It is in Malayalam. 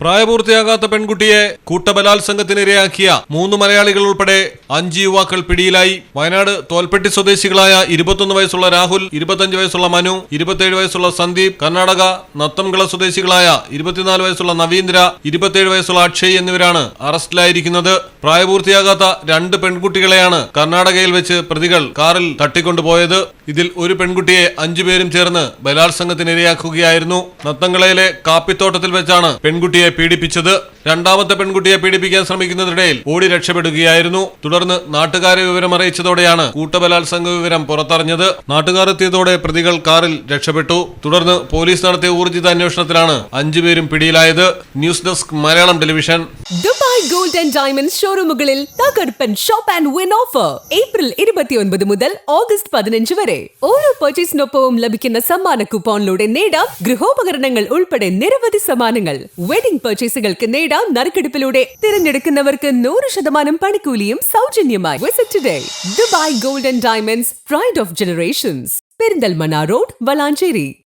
പ്രായപൂർത്തിയാകാത്ത പെൺകുട്ടിയെ കൂട്ടബലാത്സംഗത്തിനിരയാക്കിയ മൂന്ന് മലയാളികൾ ഉൾപ്പെടെ അഞ്ച് യുവാക്കൾ പിടിയിലായി. വയനാട് തോൽപ്പെട്ടി സ്വദേശികളായ ഇരുപത്തൊന്ന് വയസ്സുള്ള രാഹുൽ ഇരുപത്തഞ്ച് വയസ്സുള്ള മനു ഇരുപത്തേഴ് വയസ്സുള്ള സന്ദീപ് കർണാടക നത്തംകുള സ്വദേശികളായ ഇരുപത്തിനാല് വയസ്സുള്ള നവീന്ദ്ര ഇരുപത്തേഴ് വയസ്സുള്ള അക്ഷയ് എന്നിവരാണ് അറസ്റ്റിലായിരിക്കുന്നത്. പ്രായപൂർത്തിയാകാത്ത രണ്ട് പെൺകുട്ടികളെയാണ് കർണാടകയിൽ വെച്ച് പ്രതികൾ കാറിൽ തട്ടിക്കൊണ്ടുപോയത്. ഇതിൽ ഒരു പെൺകുട്ടിയെ അഞ്ചുപേരും ചേർന്ന് ബലാത്സംഗത്തിനിരയാക്കുകയായിരുന്നു. നത്തങ്കളയിലെ കാപ്പിത്തോട്ടത്തിൽ വെച്ചാണ് പെൺകുട്ടിയെ പീഡിപ്പിച്ചത്. രണ്ടാമത്തെ പെൺകുട്ടിയെ പീഡിപ്പിക്കാൻ ശ്രമിക്കുന്നതിനിടയിൽ ഓടി രക്ഷപ്പെടുകയായിരുന്നു. തുടർന്ന് നാട്ടുകാരെ വിവരം അറിയിച്ചതോടെയാണ് കൂട്ടബലാത്സംഗ വിവരം പുറത്തറിഞ്ഞത്. നാട്ടുകാർ എത്തിയതോടെ പ്രതികൾ കാറിൽ രക്ഷപ്പെട്ടു. തുടർന്ന് പോലീസ് നടത്തിയ ഊർജിത അന്വേഷണത്തിലാണ് അഞ്ചുപേരും പിടിയിലായത്. News desk Malayalam television. Dubai gold and diamond ഷോറൂമുകളിൽ തകർപ്പൻ shop and win offer. April ഇരുപത്തിയൊൻപത് മുതൽ ഓഗസ്റ്റ് പതിനഞ്ച് വരെ. ഓരോ പർച്ചേസിനൊപ്പവും ലഭിക്കുന്ന സമ്മാന കൂപ്പോണിലൂടെ നേടാം ഗൃഹോപകരണങ്ങൾ ഉൾപ്പെടെ നിരവധി സമ്മാനങ്ങൾ. വെഡിംഗ് പർച്ചേസുകൾക്ക് നേടാം നറുക്കെടുപ്പിലൂടെ തിരഞ്ഞെടുക്കുന്നവർക്ക് നൂറ് ശതമാനം പണിക്കൂലിയും സൗജന്യമായി. Visit today Dubai gold and diamonds pride of generations Perinthalmanna road Valanchery